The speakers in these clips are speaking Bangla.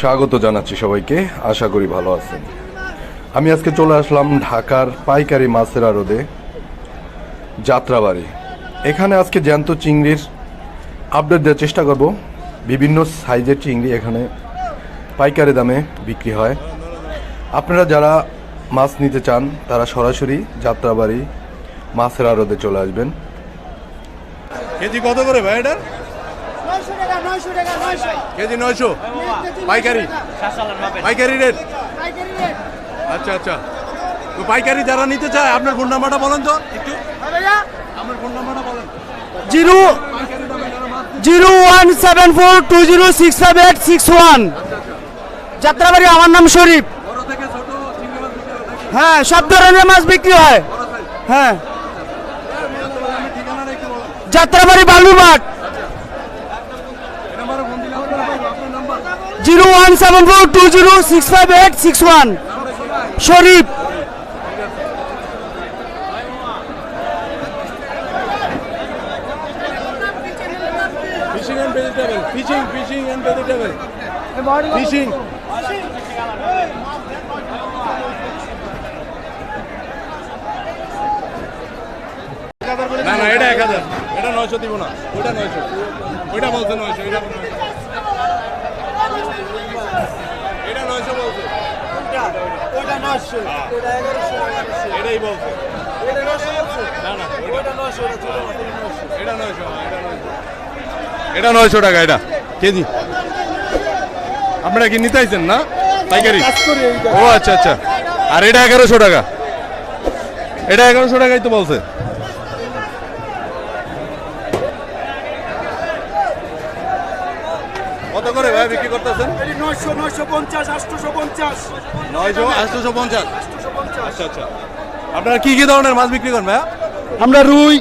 স্বাগত জানাচ্ছি সবাইকে। আশা করি ভালো আছেন। আমি আজকে চলে আসলাম ঢাকার পাইকারি মাছের আড়দে যাত্রাবাড়ি। এখানে আজকে জ্যান্ত চিংড়ির আপডেট দেওয়ার চেষ্টা করব। বিভিন্ন সাইজের চিংড়ি এখানে পাইকারি দামে বিক্রি হয়। আপনারা যারা মাছ নিতে চান, তারা সরাসরি যাত্রাবাড়ি মাছের আড়দে চলে আসবেন। কেজি কত করে ভাই এটার কেজি নয়শো। পাইকারি। পাইকারি রেট। পাইকারি রেট। আচ্ছা আচ্ছা। তো পাইকারি যারা নিতে চায় আপনার ফোন নাম্বারটা বলেন তো একটু। হবে আপনার ফোন নাম্বারটা বলেন। Zero zero one seven four two zero six five eight six one. Jatrabari আমার নাম শরীফ। হয়? হ্যাঁ সব ধরনের মাছ বিক্রি হয়। হ্যাঁ। যাত্রাবাড়ি বালুরঘাট এই নাম্বারে ফোন দিলে আপনারা পাবেন, আপনার number zero one seven four two zero six five eight six one Sharif fishing and vegetable fishing fishing and vegetable fishing না না এটা এক হাজার। এটা নয়শো দিব না। ওইটা নয়শো। ওইটা বলছে নয়শো। এটা নয়শো এটা নয়শো বলছে এটাই বলছে। না না এটা নয়শো এটা নয়শো। এটা নয়শো টাকা এটা। কেজি। আপনারা কি নিতে আইছেন না? পাইকারি? ও আচ্ছা আচ্ছা। আর এটা এগারোশো টাকা। এটা এগারোশো টাকাই তো বলছে। কত করে ভাই বিক্রি করতেছেন? নয়শো নয়শো পঞ্চাশ পঞ্চাশ। নয়শো পঞ্চাশ। আচ্ছা আচ্ছা। আপনারা কি কি ধরনের মাছ বিক্রি করেন ভাইয়া? আমরা রুই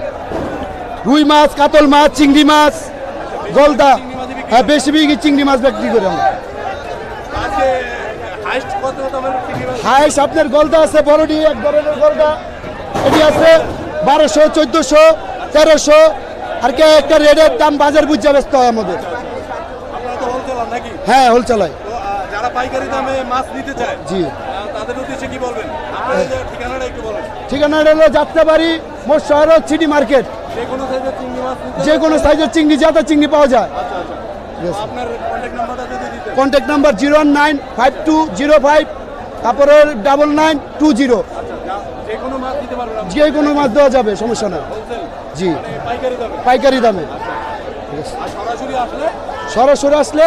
রুই মাছ কাতল মাছ চিংড়ি মাছ গলদা হ্যাঁ বেশি বিঘি চিংড়ি মাছ বিক্রি করি আমরা। হাইস্ট কত দামের চিংড়ি মাছ হাইস আপনার গলদা আছে বড়ডি এক ধরনের গলদা। এটি আছে বারোশো চোদ্দোশো তেরোশো। আর কে একটা রেডের দাম বাজার বুঝে ব্যস্ত হয় আমাদের। নাকি? হ্যাঁ হোলসেলায় যারা পাইকারি দামে মাছ নিতে চায় জি। তাদের উদ্দেশ্যে কি বলবেন? আপনাদের ঠিকানাটা একটু বলেন। ঠিকানা হলো যাত্রাবাড়ি মোট শহর সিটি মার্কেট। যে কোনো সাইজের চিংড়ি মাছ যে কোনো সাইজের চিংড়ি যাতা চিংড়ি পাওয়া যায়। আপনার কন্ট্যাক্ট নাম্বারটা যদি দিতে contact number zero nine five two zero five তারপরে ডাবল নাইন টু জিরো যে কোনো মাছ দেওয়া যাবে সমস্যা জি। মানে পাইকারি দামে? দামে। আর সরাসরি আসলে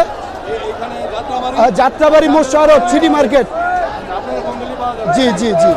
যাত্রাবাড়ি মোশারফ সিটি মার্কেট জি জি জি।